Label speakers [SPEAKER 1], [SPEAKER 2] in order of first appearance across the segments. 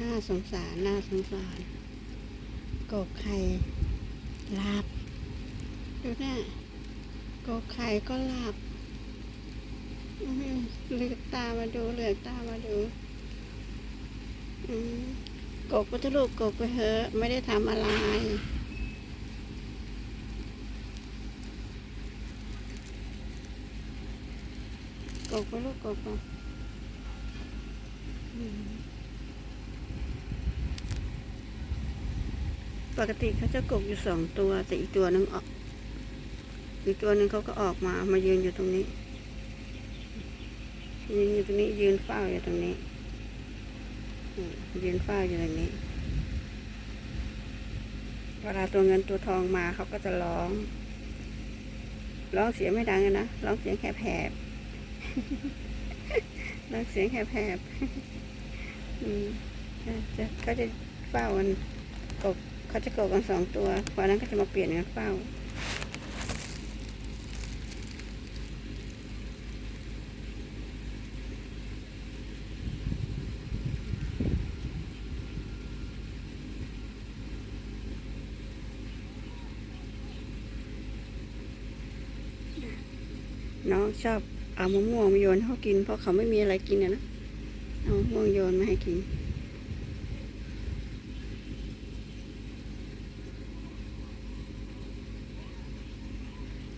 [SPEAKER 1] น่าสงสาร น่าสงสารกบไข่หลับ ดูหน้ากบไข่ก็หลับเหลือกตามาดูเหลือกตามาดูกบก็จะลูกกบไปเถอะไม่ได้ทำอะไรกบก็ลูกกบก็อื ปกติเขาจะกบอยู่สองตัว แต่อีกตัวหนึงออก อีกตัวหนึ่งเขาก็ออกมามายืนอยู่ตรงนี้ยืนอยู่ตรงนี้ยืนเฝ้าอยู่ตรงนี้ยืนเฝ้าอยู่ตรงนี้เวลาตัวเงินตัวทองมาเขาก็จะร้องร้องเสียงไม่ดังนะร้องเสียงแหบๆร้องเสียงแหบๆอืมจะเขาจะเฝ้ากันกบ เขาจะกบกันสองตัวพอนั้นก็จะมาเปลี่ยนกันเฝ้าน้องชอบเอามะม่วงมาโยนให้เขากิน เพราะเขาไม่มีอะไรกินนะเอามะม่วงโยนมาให้กิน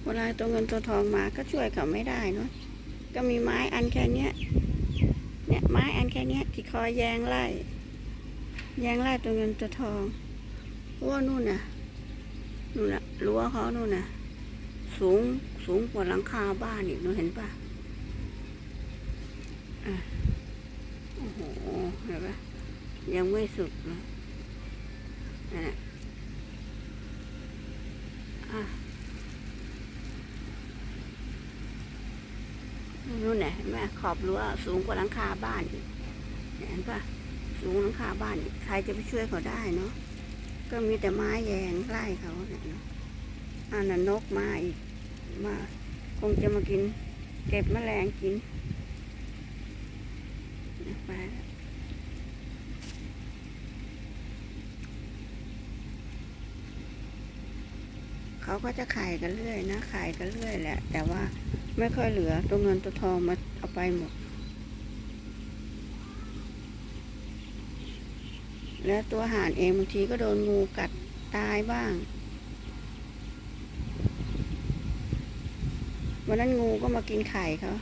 [SPEAKER 1] เวลาตัวเงินตัวทองมาก็ช่วยเขาไม่ได้เนาะก็มีไม้อันแค่เนี้ยเนี่ยไม้อันแค่เนี้ยที่คอยแยงไล่แยงไล่ตัวเงินตัวทองเพราะว่านู่นน่ะนู่นน่ะรั้วเขานู่นน่ะ สูงสูงกว่าหลังคาบ้านอีกนูเห็นปะอะโอ้โหเห็นปะยังไม่สุดนะนั่นน่ะอะ นู่นน่ะเห็นไหมขอบรั้วสูงกว่าหลังคาบ้านอีกเห็นปะสูงหลังคาบ้านอีกใครจะไปช่วยเขาได้เนาะก็มีแต่ไม้แยงไล่เขาเนี่ยเนาะอันนั้นนกมาอีกมาคงจะมากิน เก็บแมลงกินไปแล้ว เขาก็จะขายกันเรื่อยนะขายกันเรื่อยแหละ แต่ว่าไม่ค่อยเหลือตัวเงินตัวทองมาเอาไปหมด แล้วตัวห่านเองบางทีก็โดนงูกัดตายบ้างวันนั้นงูก็มากินไข่เขา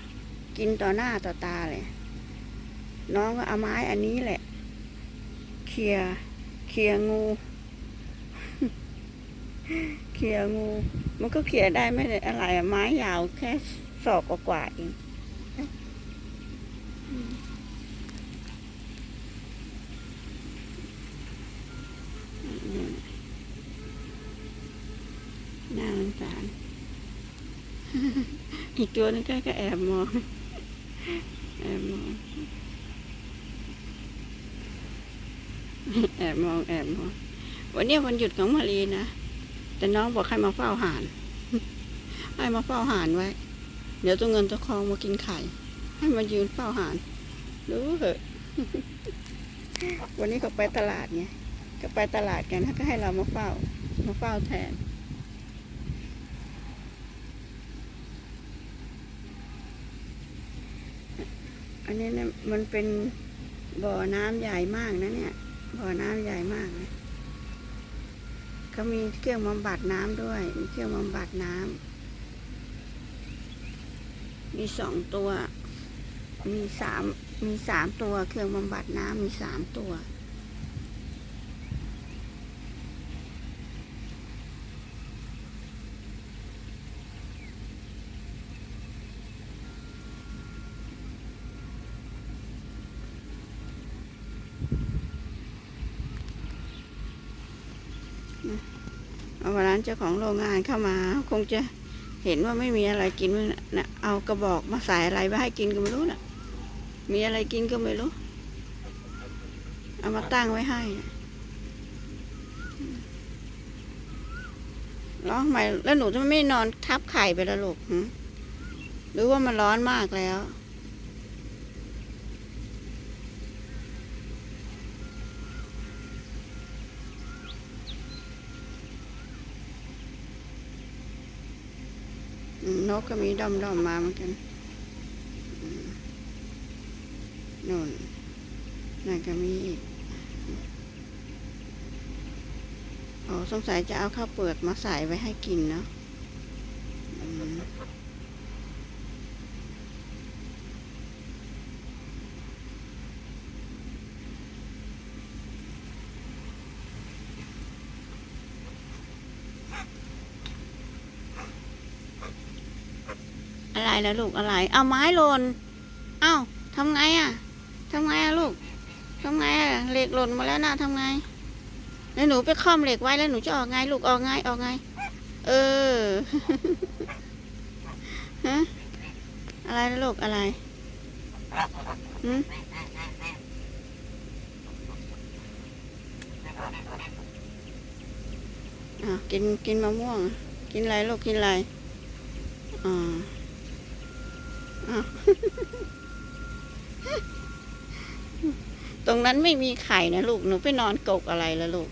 [SPEAKER 1] กินต่อหน้าต่อตาเลย น้องก็เอาไม้อันนี้แหละ เคลียร์เคลียร์งู คลียงู มันก็เคลียได้ไม่ได้อะไรอะไม้ยาวแค่ศอกกว่าเองน่าสงสารอีกตัวนึงก็ก็แอบมองแอบมองแอบมองแอบมองวันนี้วันหยุดของมารีนะ แต่น้องบอกให้มาเฝ้าห่านให้มาเฝ้าห่านไว้ เดี๋ยวตัวเงินตัวทองมากินไข่ ให้มายืนเฝ้าห่านรู้เหอะวันนี้เขาไปตลาดไงก็ไปตลาดกันก็ให้เรามาเฝ้า มาเฝ้าแทน อันนี้เนี่ยมันเป็นบ่อน้ำใหญ่มากนะเนี่ย บ่อน้ำใหญ่มากเล ก็มีเครื่องบำบัดน้ำด้วย มีเครื่องบำบัดน้ำมีสองตัว มีสามมีสามตัว เครื่องบำบัดน้ำมีสามตัว เจ้าของโรงงานเข้ามา คงจะเห็นว่าไม่มีอะไรกินนะเอากระบอกมาใส่อะไรไว้ให้กินก็ไม่รู้น่ะมีอะไรกินก็ไม่รู้ เอามาตั้งไว้ให้ร้องทำไมแล้วหนูจะไม่นอนทับไข่ไปล้วลูกหรือว่ามันร้อนมากแล้ว นกก็มีดอมดอมๆมาเหมือนกันนู่นนั่นก็มีอีกอ๋อสงสัยจะเอาข้าวเปลือกมาใส่ไว้ให้กินเนาะอืมอะไร แล้วลูกอะไร เอาไม้หล่นเอ้าทำไงอะทำไงอะลูกทำไงอะเหล็กหล่นมาแล้วนะทำไง แล้วหนูไปคล่อมเหล็กไว้แล้วหนูจะออกไง ลูกออกไงออกไง เออฮะอะไรนะลูกอะไรหืมอะกินกินมะม่วง กินอะไรลูกกินอะไรอ่าอ้าว ตรงนั้นไม่มีไข่นะลูก หนูไปนอนกกอะไรละลูก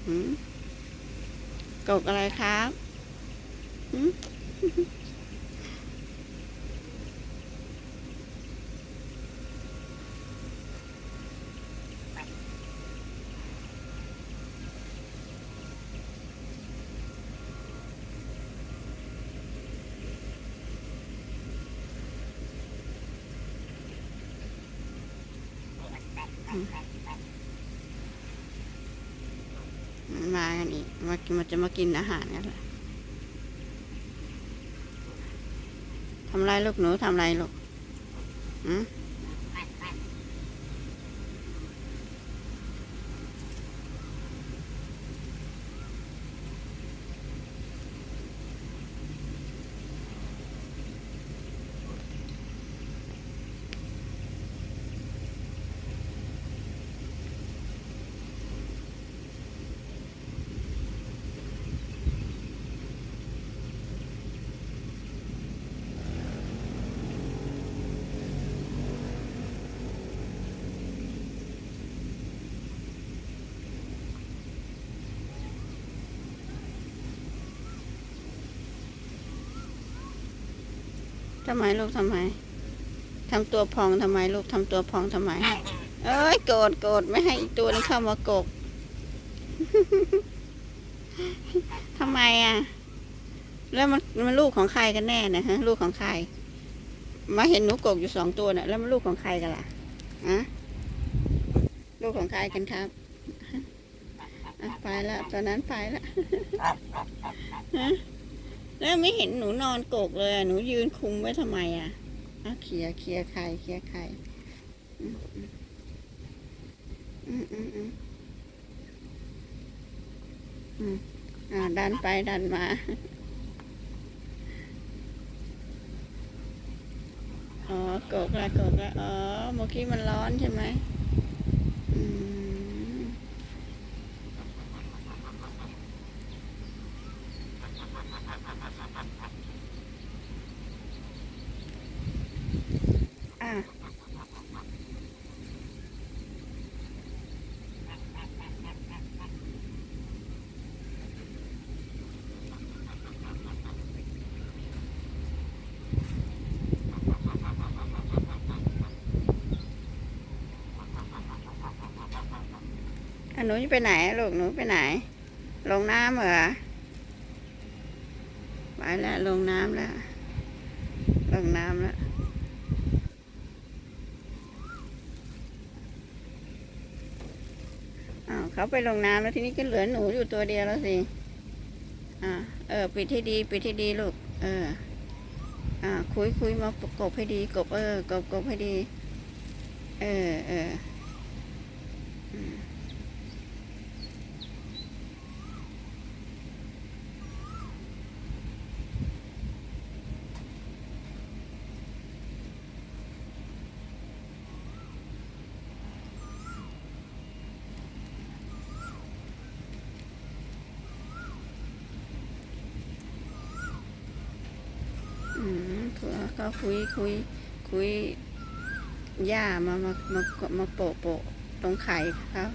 [SPEAKER 1] กกอะไรครับ มมากันอีกมามันจะมากินอาหารกันแหละทำไรลูกหนูทำไรลูกอืม ทำไมลูกทำไมทำตัวพองทำไมลูกทำตัวพองทำไม เอ้ยโกรธโกรธไม่ให้อีกตัวนึงเข้ามากกทำไมอะ แล้วมันมันลูกของใครกันแน่นะฮะ ลูกของใคร มาเห็นหนูกกอยู่สองตัวน่ะ แล้วมันลูกของใครกันล่ะอะลูกของใครกันครับอะไปละตอนนั้นไปละฮะ แล้วไม่เห็นหนูนอนกกเลยอะหนูยืนคุมไว้ทำไมอะอะเคลียเคลียใครเคลียใครอืมอืมอืมอืมอืมอ่าดันไปดันมาอ๋อกกละกกละอ๋อเมื่อกี้มันร้อนใช่ไหมอืมอะอะ หนูจะไปไหนลูกหนูไปไหน ลงน้ำเหรอไปแล้วลงน้ำแล้ว ลงน้ำแล้วอ้าวเขาไปลงน้ำแล้วทีนี้ก็เหลือหนูอยู่ตัวเดียวแล้วสิอ่าเออปิดให้ดีปิดให้ดีลูก เออ อ่าคุยคุยมากบให้ดีกบเออกบกบให้ดี เออเออ เขาคุยคุยคุยหญ้ามามามามาโปะโปะตรงไข่ครับ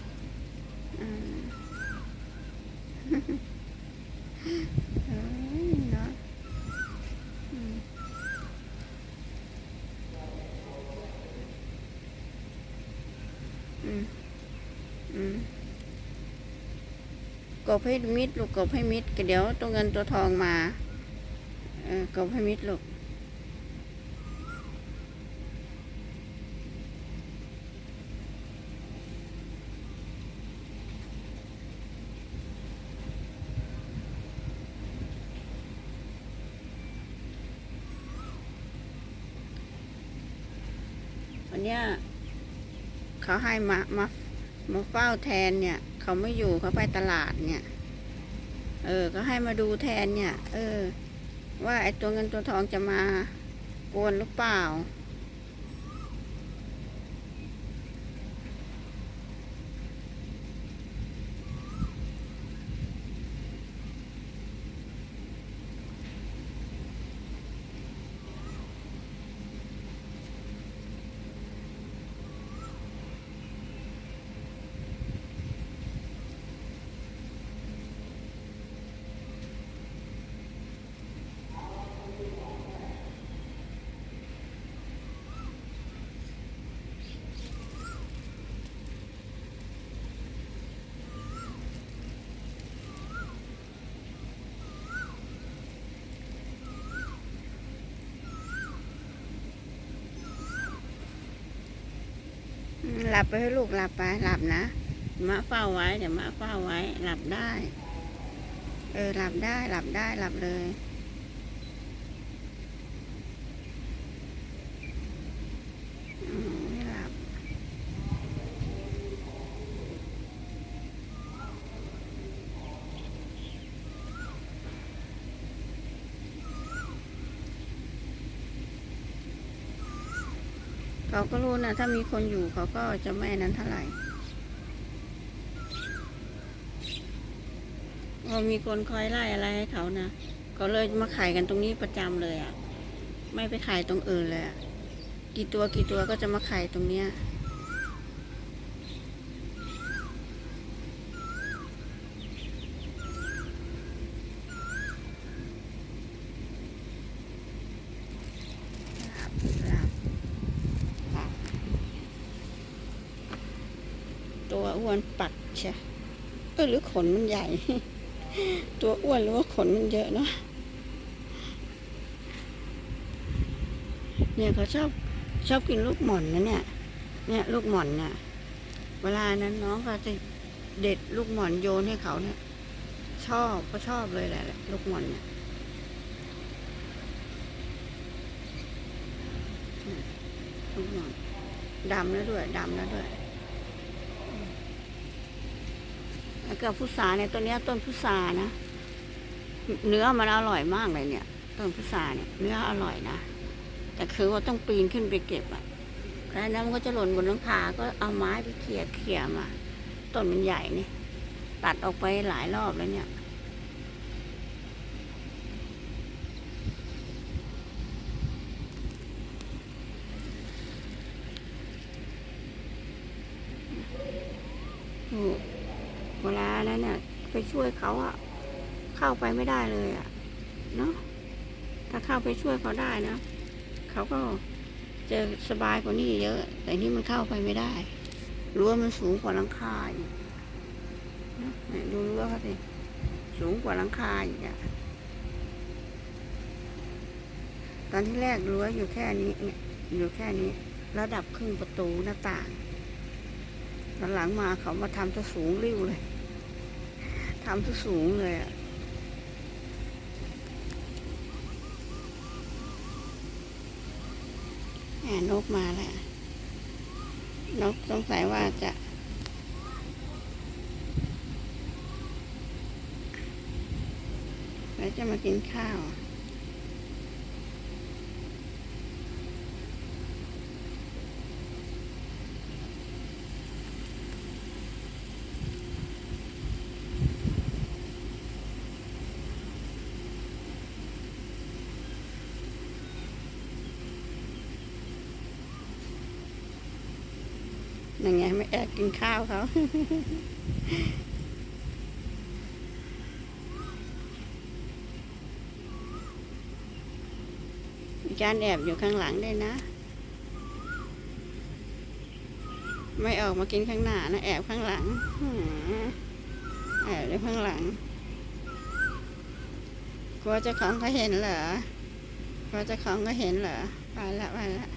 [SPEAKER 1] นาะอืมอืมกบให้มิดลูกกบให้มิดก็เดี๋ยวตัวเงินตัวทองมา เออกบให้มิดลูก เนี้ยเขาให้มามามาเฝ้าแทนเนี่ย เขาไม่อยู่เขาไปตลาดเนี่ย เออ ก็ให้มาดูแทนเนี่ย เออ ว่าไอตัวเงินตัวทองจะมากวนหรือเปล่า ลับไปให้ลูกหลับไปหลับนะมะเฝ้าไว้ เดี๋ยวมะเฝ้าไว้ หลับได้ เออหลับได้หลับได้หลับเลย อืมไม่หลับ เขาก็รู้นะถ้ามีคนอยู่เขาก็จะไม่นั้นเท่าไหร่พอมีคนคอยไล่อะไรให้เขานะเขาเลยมาขายกันตรงนี้ประจำเลยอะ่ะ ไม่ไปขายตรงอื่นเลยอะ่ะ กี่ตัวกี่ตัวก็จะมาขายตรงเนี้ย หลับหลับหลับตัว อ้วนปักใช่เออหรือขนมันใหญ่ ตัวอ้วนหรือว่าขนมันเยอะเนาะเนี่ยเขาชอบชอบกินลูกหม่อนนะเนี่ย เนี่ยลูกหม่อนเนี่ยเวลานั้นน้องเขาจะเด็ดลูกหม่อนโยนให้เขาเนี่ย ชอบก็ชอบเลยแหละลูกหม่อนเนี่ยลูกหม่อนดำแล้วด้วยดำแล้วด้วย แล้วก็พุทราเนี่ยต้นเนี้ยต้นพุทรานะ เนื้อมันอร่อยมากเลยเนี่ย ต้นพุทราเนี่ย เนื้ออร่อยนะ แต่คือว่าต้องปีนขึ้นไปเก็บอะแล้วนั้นมันก็จะหล่นบนหลังคาก็เอาไม้ไปเขี่ยเขี่ยมา ต้นมันใหญ่นี่ ตัดออกไปหลายรอบแล้วเนี่ย อืมเวลานั้นเนี่ยไปช่ วยเขาอะเข้าไปไม่ได้เลยอะเนาะถ้าเข้าไปช่วยเขาได้นะเขาก็จะสบายกว่านี้เยอะ แต่นี่มันเข้าไปไม่ได้รั้วมันสูงกว่าหลังคาอีกเนี่ยดูรั้วเขาสิสูงกว่าหลังคาอีกอะตอนที่แรกรั้วอยู่แค่นี้เนี่ยอยู่แค่นี้ ระดับครึ่งประตูหน้าต่างหลังมาเขามาทำจะสูงริ้วเลย ทำจะสูงเลยอะแหมนกมาแล้วนกสงสัยว่าจะแล้วจะมากินข้าว แอบกินข้าวเขามีการแอบอยู่ข้างหลังได้นะ ไม่ออกมากินข้างหน้านะแอบข้างหลังแอบอยู่ข้างหลัง กลัวเจ้าของเขาเห็นเหรอกลัวเจ้าของเขาเห็นเหรอไปละไปละ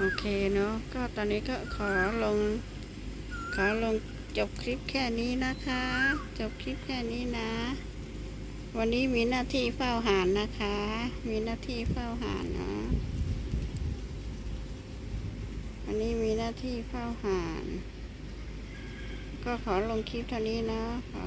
[SPEAKER 1] โอเคเนาะก็ตอนนี้ก็ขอลง ขอลงจบคลิปแค่นี้นะคะ จบคลิปแค่นี้นะ วันนี้มีหน้าที่เฝ้าหานนะคะ มีหน้าที่เฝ้าหานเนาะวันนี้มีหน้าที่เฝ้าหาน ก็ขอลงคลิปเท่านี้นะขอ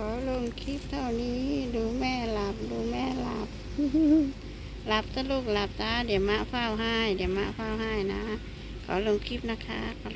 [SPEAKER 1] ขอลงคลิปเท่านี้ ดูแม่หลับ ดูแม่หลับ หลับตะลูกหลับตาเดี๋ยวมะเฝ้าให้ เดี๋ยวมะเฝ้าให้นะ ขอลงคลิปนะคะ